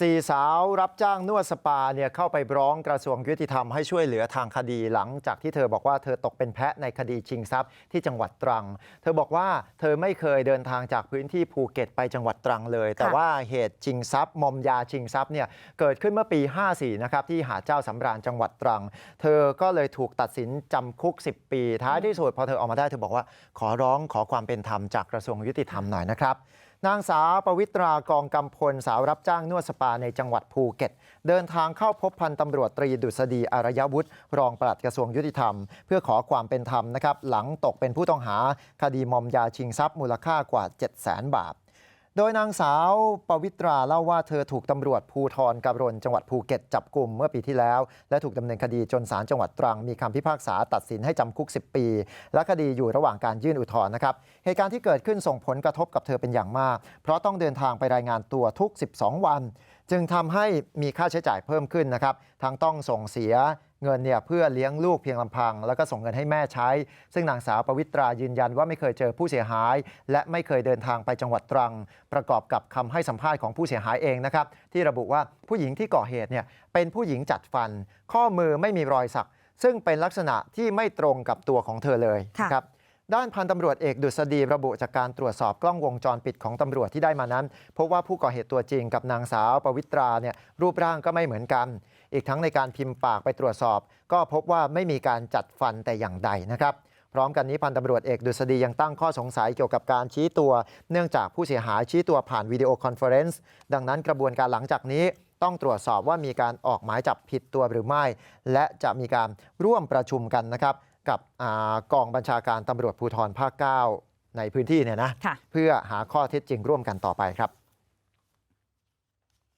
สี่สาวรับจ้างนวดสปาเนี่ยเข้าไปร้องกระทรวงยุติธรรมให้ช่วยเหลือทางคดีหลังจากที่เธอบอกว่าเธอตกเป็นแพะในคดีชิงทรัพย์ที่จังหวัดตรัง เธอบอกว่าเธอไม่เคยเดินทางจากพื้นที่ภูเก็ตไปจังหวัดตรังเลย แต่ว่าเหตุชิงทรัพย์มอมยาชิงทรัพย์เนี่ยเกิดขึ้นเมื่อปี 54นะครับที่หาดเจ้าสำราญจังหวัดตรัง เธอก็เลยถูกตัดสินจำคุก 10 ปี ท้ายที่สุดพอเธอออกมาได้เธอบอกว่าขอร้องขอความเป็นธรรมจากกระทรวงยุติธรรมหน่อยนะครับ นางสาวปวิตรากองกำพลสาวรับจ้างนวดสปาในจังหวัดภูเก็ต เดินทางเข้าพบพันตำรวจตรีดุษฎีอารยวุฒิรองปลัดกระทรวงยุติธรรม เพื่อขอความเป็นธรรมนะครับหลังตกเป็นผู้ต้องหาคดีมอมยาชิงทรัพย์มูลค่ากว่า 7 0 0 0 0 0 บาท โดยนางสาวปวิตราเล่าว่าเธอถูกตำรวจภูทรกาบรนจังหวัดภูเก็ตจับกลุ่มเมื่อปีที่แล้ว และถูกดำเนินคดีจนศาลจังหวัดตรังมีคำพิพากษาตัดสินให้จำคุก 10 ปี และคดีอยู่ระหว่างการยื่นอุทธรณ์นะครับเหตุการณ์ที่เกิดขึ้นส่งผลกระทบกับเธอเป็นอย่างมาก เพราะต้องเดินทางไปรายงานตัวทุก 12 วัน จึงทำให้มีค่าใช้จ่ายเพิ่มขึ้นนะครับทั้งต้องส่งเสีย เงินเนี่ยเพื่อเลี้ยงลูกเพียงลำพังแล้วก็ส่งเงินให้แม่ใช้ ซึ่งนางสาวปวิตรายืนยันว่าไม่เคยเจอผู้เสียหาย และไม่เคยเดินทางไปจังหวัดตรัง ประกอบกับคำให้สัมภาษณ์ของผู้เสียหายเองนะครับที่ระบุว่าผู้หญิงที่ก่อเหตุเนี่ยเป็นผู้หญิงจัดฟัน ข้อมือไม่มีรอยสัก ซึ่งเป็นลักษณะที่ไม่ตรงกับตัวของเธอเลยนะครับ ด้านพันตำรวจเอกดุษฎีระบุจากการตรวจสอบกล้องวงจรปิดของตำรวจที่ได้มานั้นพบว่าผู้ก่อเหตุตัวจริงกับนางสาวปวิตราเนี่ยรูปร่างก็ไม่เหมือนกัน อีกทั้งในการพิมพ์ปากไปตรวจสอบ ก็พบว่าไม่มีการจัดฟันแต่อย่างใดนะครับพร้อมกันนี้พันตำรวจเอกดุษฎียังตั้งข้อสงสัยเกี่ยวกับการชี้ตัว เนื่องจากผู้เสียหายชี้ตัวผ่านวิดีโอคอนเฟอเรนซ์ดังนั้นกระบวนการหลังจากนี้ต้องตรวจสอบว่ามีการออกหมายจับผิดตัวหรือไม่ และจะมีการร่วมประชุมกันนะครับ กับอากองบัญชาการตำรวจภูธรภาค9ในพื้นที่เนี่ยนะค่ะเพื่อหาข้อเท็จจริงร่วมกันต่อไปครับ